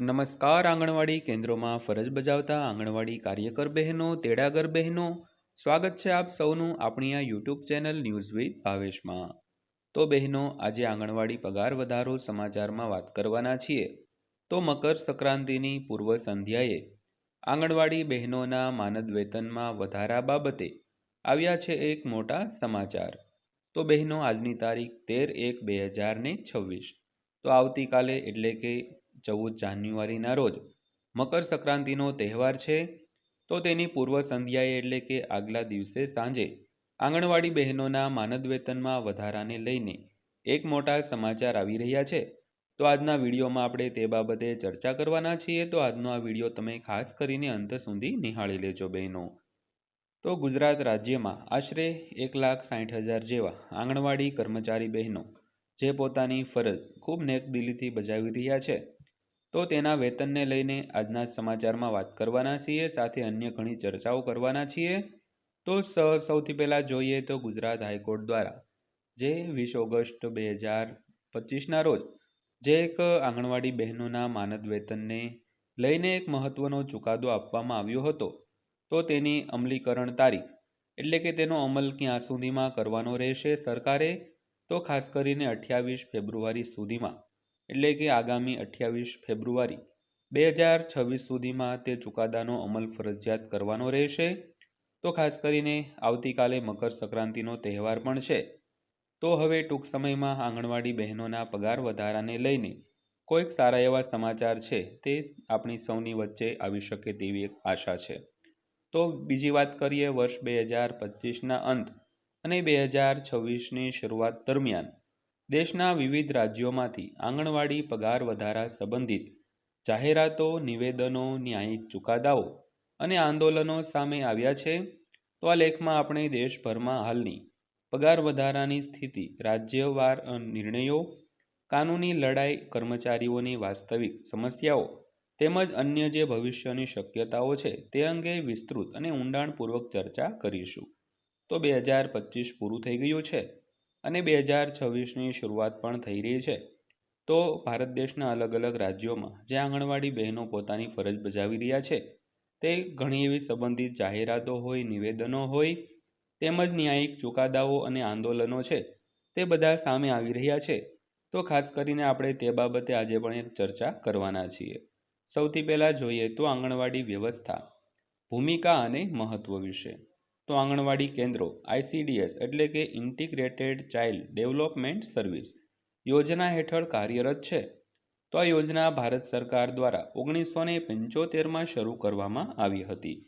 નમસ્કાર આંગણવાડી કેન્દ્રોમાં ફરજ બજાવતા આંગણવાડી કાર્યકર બહેનો, તેડાગર બહેનો, સ્વાગત છે આપ સૌનું આપણી આ યુટ્યુબ ચેનલ ન્યૂઝ વિથ ભાવેશમાં. તો બહેનો, આજે આંગણવાડી પગાર વધારો સમાચારમાં વાત કરવાના છીએ. તો મકર સંક્રાંતિની પૂર્વ સંધ્યાએ આંગણવાડી બહેનોના માનદ વેતનમાં વધારા બાબતે આવ્યા છે એક મોટા સમાચાર. તો બહેનો, આજની તારીખ તેર એક બે હજાર ને છવ્વીસ. તો આવતીકાલે એટલે કે ચૌદ જાન્યુઆરીના રોજ મકર સંક્રાંતિનો તહેવાર છે, તો તેની પૂર્વ સંધ્યાએ એટલે કે આગલા દિવસે સાંજે આંગણવાડી બહેનોના માનદ વેતનમાં વધારાને લઈને એક મોટા સમાચાર આવી રહ્યા છે. તો આજના વિડીયોમાં આપણે તે બાબતે ચર્ચા કરવાના છીએ. તો આજનો આ વીડિયો તમે ખાસ કરીને અંત સુધી નિહાળી લેજો બહેનો. તો ગુજરાત રાજ્યમાં આશરે એક લાખ સાઠ હજાર જેવા આંગણવાડી કર્મચારી બહેનો જે પોતાની ફરજ ખૂબ નેકદિલીથી બજાવી રહ્યા છે. તો તેના વેતનને લઈને આજના સમાચારમાં વાત કરવાના છીએ, સાથે અન્ય ઘણી ચર્ચાઓ કરવાના છીએ. તો સૌથી પહેલાં જોઈએ તો ગુજરાત હાઈકોર્ટ દ્વારા, જે વીસ ઓગસ્ટ બે હજાર પચીસના રોજ, જે એક આંગણવાડી બહેનોના માનદ વેતનને લઈને એક મહત્ત્વનો ચુકાદો આપવામાં આવ્યો હતો. તો તેની અમલીકરણ તારીખ, એટલે કે તેનો અમલ ક્યાં સુધીમાં કરવાનો રહેશે સરકારે, તો ખાસ કરીને અઠ્યાવીસ ફેબ્રુઆરી સુધીમાં. એટલે કે આગામી અઠ્યાવીસ ફેબ્રુઆરી બે હજાર છવ્વીસ સુધીમાં તે ચુકાદાનો અમલ ફરજિયાત કરવાનો રહેશે. તો ખાસ કરીને આવતીકાલે મકર સંક્રાંતિનો તહેવાર પણ છે. તો હવે ટૂંક સમયમાં આંગણવાડી બહેનોના પગાર વધારાને લઈને કોઈક સારા એવા સમાચાર છે તે આપણી સૌની વચ્ચે આવી શકે તેવી એક આશા છે. તો બીજી વાત કરીએ વર્ષ બે હજાર પચીસના અંત અને બે હજાર છવ્વીસની શરૂઆત દરમિયાન. દેશના વિવિધ રાજ્યોમાંથી આંગણવાડી પગાર વધારા સંબંધિત જાહેરાતો, નિવેદનો, ન્યાયિક ચુકાદાઓ અને આંદોલનો સામે આવ્યા છે. તો આ લેખમાં આપણે દેશભરમાં હાલની પગાર વધારાની સ્થિતિ, રાજ્યવાર નિર્ણયો, કાનૂની લડાઈ, કર્મચારીઓની વાસ્તવિક સમસ્યાઓ તેમજ અન્ય જે ભવિષ્યની શક્યતાઓ છે તે અંગે વિસ્તૃત અને ઊંડાણપૂર્વક ચર્ચા કરીશું. તો બે હજાર પચીસ પૂરું થઈ ગયું છે. અને બે હજાર છવ્વીસની શરૂઆત પણ થઈ રહી છે. તો ભારત દેશના અલગ અલગ રાજ્યોમાં જે આંગણવાડી બહેનો પોતાની ફરજ બજાવી રહ્યા છે, તે ઘણી એવી સંબંધિત જાહેરાતો હોય, નિવેદનો હોય, તેમજ ન્યાયિક ચુકાદાઓ અને આંદોલનો છે, તે બધા સામે આવી રહ્યા છે. તો ખાસ કરીને આપણે તે બાબતે આજે પણ એક ચર્ચા કરવાના છીએ. સૌથી પહેલાં જોઈએ તો આંગણવાડી વ્યવસ્થા, ભૂમિકા અને મહત્ત્વ વિશે. તો આંગણવાડી કેન્દ્રો આઈસીડીએસ એટલે કે ઇન્ટિગ્રેટેડ ચાઇલ્ડ ડેવલપમેન્ટ સર્વિસ યોજના હેઠળ કાર્યરત છે. તો આ યોજના ભારત સરકાર દ્વારા ઓગણીસો ને પંચોતેરમાં શરૂ કરવામાં આવી હતી.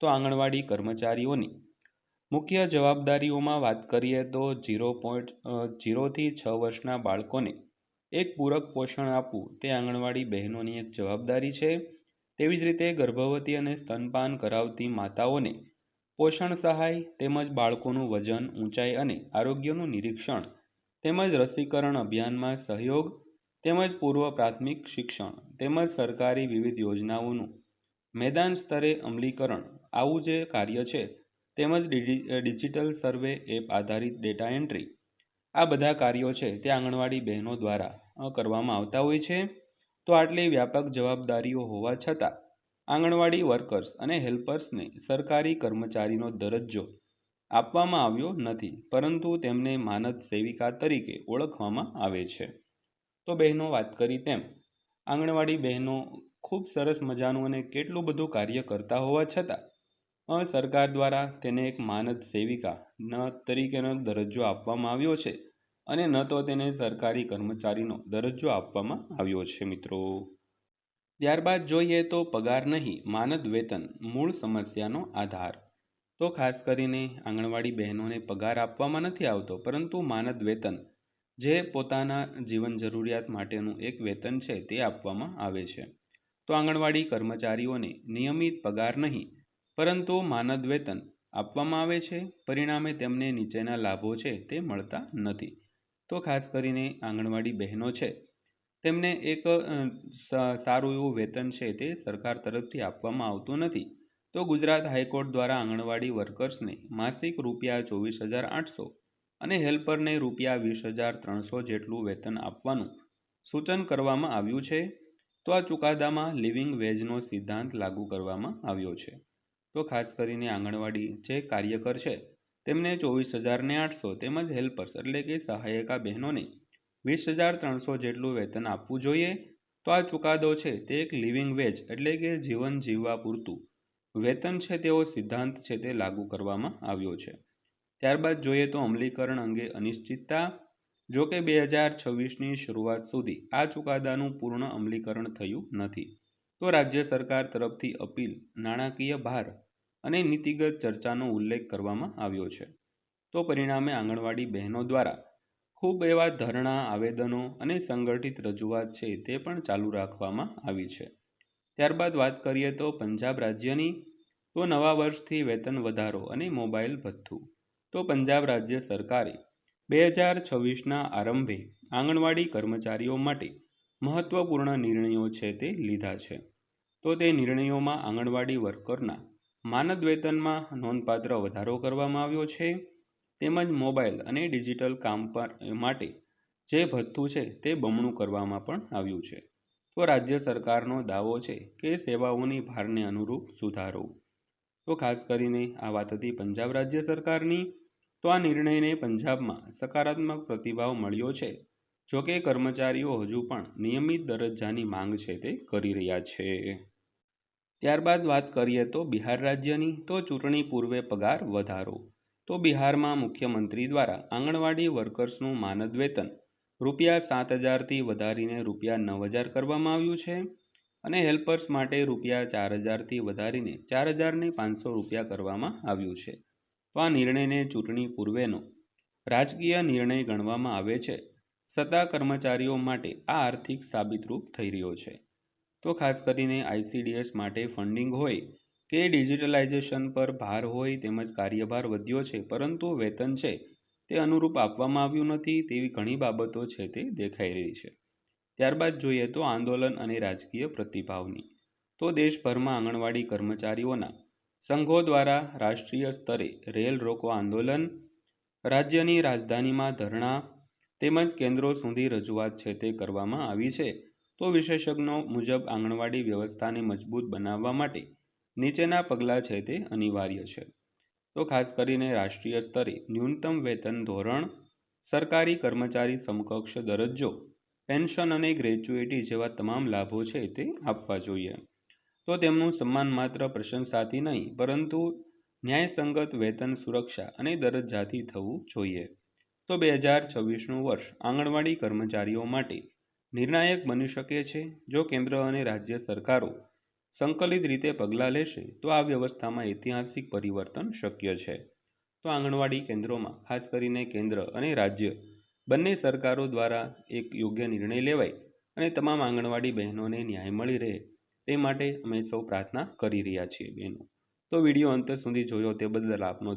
તો આંગણવાડી કર્મચારીઓની મુખ્ય જવાબદારીઓમાં વાત કરીએ તો ઝીરો પોઈન્ટ ઝીરોથી છ વર્ષના બાળકોને એક પૂરક પોષણ આપવું તે આંગણવાડી બહેનોની એક જવાબદારી છે. તેવી જ રીતે ગર્ભવતી અને સ્તનપાન કરાવતી માતાઓને પોષણ સહાય તેમજ બાળકોનું વજન ઊંચાઈ અને આરોગ્યનું નિરીક્ષણ તેમજ રસીકરણ અભિયાનમાં સહયોગ તેમજ પૂર્વ પ્રાથમિક શિક્ષણ તેમજ સરકારી વિવિધ યોજનાઓનું મેદાન સ્તરે અમલીકરણ આવું જે કાર્ય છે તેમજ ડિજિટલ સર્વે એપ આધારિત ડેટા એન્ટ્રી આ બધા કાર્યો છે તે આંગણવાડી બહેનો દ્વારા કરવામાં આવતા હોય છે. તો આટલી વ્યાપક જવાબદારીઓ હોવા છતાં આંગણવાડી વર્કર્સ અને હેલ્પર્સને સરકારી કર્મચારીનો દરજ્જો આપવામાં આવ્યો નથી, પરંતુ તેમને માનદ સેવિકા તરીકે ઓળખવામાં આવે છે. તો બહેનો, વાત કરી તેમ, આંગણવાડી બહેનો ખૂબ સરસ મજાનું અને કેટલું બધું કાર્ય કરતા હોવા છતાં સરકાર દ્વારા તેને એક માનદ સેવિકા ન તરીકેનો દરજ્જો આપવામાં આવ્યો છે અને ન તો તેને સરકારી કર્મચારીનો દરજ્જો આપવામાં આવ્યો છે, મિત્રો. ત્યારબાદ જોઈએ તો પગાર નહીં, માનદ વેતન, મૂળ સમસ્યાનો આધાર. તો ખાસ કરીને આંગણવાડી બહેનોને પગાર આપવામાં નથી આવતો, પરંતુ માનદ વેતન, જે પોતાના જીવન જરૂરિયાત માટેનું એક વેતન છે, તે આપવામાં આવે છે. તો આંગણવાડી કર્મચારીઓને નિયમિત પગાર નહીં, પરંતુ માનદ વેતન આપવામાં આવે છે. પરિણામે તેમને નીચેના લાભો છે, તે મળતા નથી. તો ખાસ કરીને આંગણવાડી બહેનો છે તેમને એક સારું એવું વેતન છે તે સરકાર તરફથી આપવામાં આવતું નથી. તો ગુજરાત હાઈકોર્ટ દ્વારા આંગણવાડી વર્કર્સને માસિક રૂપિયા ચોવીસ હજાર આઠસો અને હેલ્પરને રૂપિયા વીસ હજાર ત્રણસો જેટલું વેતન આપવાનું સૂચન કરવામાં આવ્યું છે. તો આ ચુકાદામાં લિવિંગ વેજનો સિદ્ધાંત લાગુ કરવામાં આવ્યો છે. તો ખાસ કરીને આંગણવાડી જે કાર્યકર છે તેમને ચોવીસ હજારને આઠસો તેમજ હેલ્પર્સ એટલે કે સહાયકા બહેનોને વીસ હજાર ત્રણસો જેટલું વેતન આપવું જોઈએ. તો આ ચુકાદો છે તે એક લિવિંગ વેજ એટલે કે જીવન જીવવા પૂરતું. વેતન છે તેવો સિદ્ધાંત છે તે લાગુ કરવામાં આવ્યો છે. ત્યારબાદ જોઈએ તો અમલીકરણ અંગે અનિશ્ચિતતા. જો કે બે હજાર છવ્વીસની શરૂઆત સુધી આ ચુકાદાનું પૂર્ણ અમલીકરણ થયું નથી. તો રાજ્ય સરકાર તરફથી અપીલ, નાણાકીય ભાર અને નીતિગત ચર્ચાનો ઉલ્લેખ કરવામાં આવ્યો છે. તો પરિણામે આંગણવાડી બહેનો દ્વારા ખૂબ એવા ધરણા, આવેદનો અને સંગઠિત રજૂઆત છે તે પણ ચાલુ રાખવામાં આવી છે. ત્યારબાદ વાત કરીએ તો પંજાબ રાજ્યની, તો નવા વર્ષથી વેતન વધારો અને મોબાઈલ ભથ્થું. તો પંજાબ રાજ્ય સરકારે બે હજાર છવ્વીસના આરંભે આંગણવાડી કર્મચારીઓ માટે મહત્ત્વપૂર્ણ નિર્ણયો છે તે લીધા છે. તો તે નિર્ણયોમાં આંગણવાડી વર્કરના માનદ વેતનમાં નોંધપાત્ર વધારો કરવામાં આવ્યો છે. તેમજ મોબાઈલ અને ડિજિટલ કામ પર માટે જે ભથ્થું છે તે બમણું કરવામાં પણ આવ્યું છે. તો રાજ્ય સરકારનો દાવો છે કે સેવાઓની ભારને અનુરૂપ સુધારો. તો ખાસ કરીને આ વાત હતી પંજાબ રાજ્ય સરકારની. તો આ નિર્ણયને પંજાબમાં સકારાત્મક પ્રતિભાવ મળ્યો છે. જોકે કર્મચારીઓ હજુ પણ નિયમિત દરજ્જાની માંગ છે તે કરી રહ્યા છે. ત્યારબાદ વાત કરીએ તો બિહાર રાજ્યની. તો ચૂંટણી પૂર્વે પગાર વધારો. તો બિહારમાં મુખ્યમંત્રી દ્વારા આંગણવાડી વર્કર્સનું માનદ વેતન રૂપિયા સાત હજારથી વધારીને રૂપિયા નવ હજાર કરવામાં આવ્યું છે અને હેલ્પર્સ માટે રૂપિયા ચાર હજારથી વધારીને ચાર હજારને પાંચસો રૂપિયા કરવામાં આવ્યું છે. તો આ નિર્ણયને ચૂંટણી પૂર્વેનો રાજકીય નિર્ણય ગણવામાં આવે છે. સત્તા કર્મચારીઓ માટે આ આર્થિક સાબિતરૂપ થઈ રહ્યો છે. તો ખાસ કરીને આઈસીડીએસ માટે ફંડિંગ હોય કે ડિજિટલાઇઝેશન પર ભાર હોય તેમજ કાર્યભાર વધ્યો છે, પરંતુ વેતન છે, તે અનુરૂપ આપવામાં આવ્યું નથી તેવી ઘણી બાબતો છે તે દેખાઈ રહી છે. ત્યારબાદ જોઈએ તો આંદોલન અને રાજકીય પ્રતિભાવની. તો દેશભરમાં આંગણવાડી કર્મચારીઓના સંઘો દ્વારા રાષ્ટ્રીય સ્તરે રેલ રોકો આંદોલન, રાજ્યની રાજધાનીમાં ધરણા તેમજ કેન્દ્રો સુધી રજૂઆત છે તે કરવામાં આવી છે. તો વિશેષજ્ઞો મુજબ આંગણવાડી વ્યવસ્થાને મજબૂત બનાવવા માટે નીચેના પગલાં છે તે અનિવાર્ય છે. તો ખાસ કરીને રાષ્ટ્રીય સ્તરે ન્યૂનતમ વેતન ધોરણ, સરકારી કર્મચારી સમકક્ષ દરજ્જો, પેન્શન અને ગ્રેજ્યુએટી જેવા તમામ લાભો છે તે આપવા જોઈએ. તો તેમનું સન્માન માત્ર પ્રશંસાથી નહીં, પરંતુ ન્યાયસંગત વેતન સુરક્ષા અને દરજ્જાથી થવું જોઈએ. તો બે હજાર છવ્વીસનું વર્ષ આંગણવાડી કર્મચારીઓ માટે નિર્ણાયક બની શકે છે, જો કેન્દ્ર અને રાજ્ય સરકારો સંકલિત રીતે પગલાં લેશે તો આ વ્યવસ્થામાં ઐતિહાસિક પરિવર્તન શક્ય છે. તો આંગણવાડી કેન્દ્રોમાં, ખાસ કરીને કેન્દ્ર અને રાજ્ય, બંને સરકારો દ્વારા એક યોગ્ય નિર્ણય લેવાય અને તમામ આંગણવાડી બહેનોને ન્યાય મળી રહે તે માટે અમે સૌ પ્રાર્થના કરી રહ્યા છીએ બહેનો. તો વીડિયો અંત સુધી જોયો તે બદલ આપનો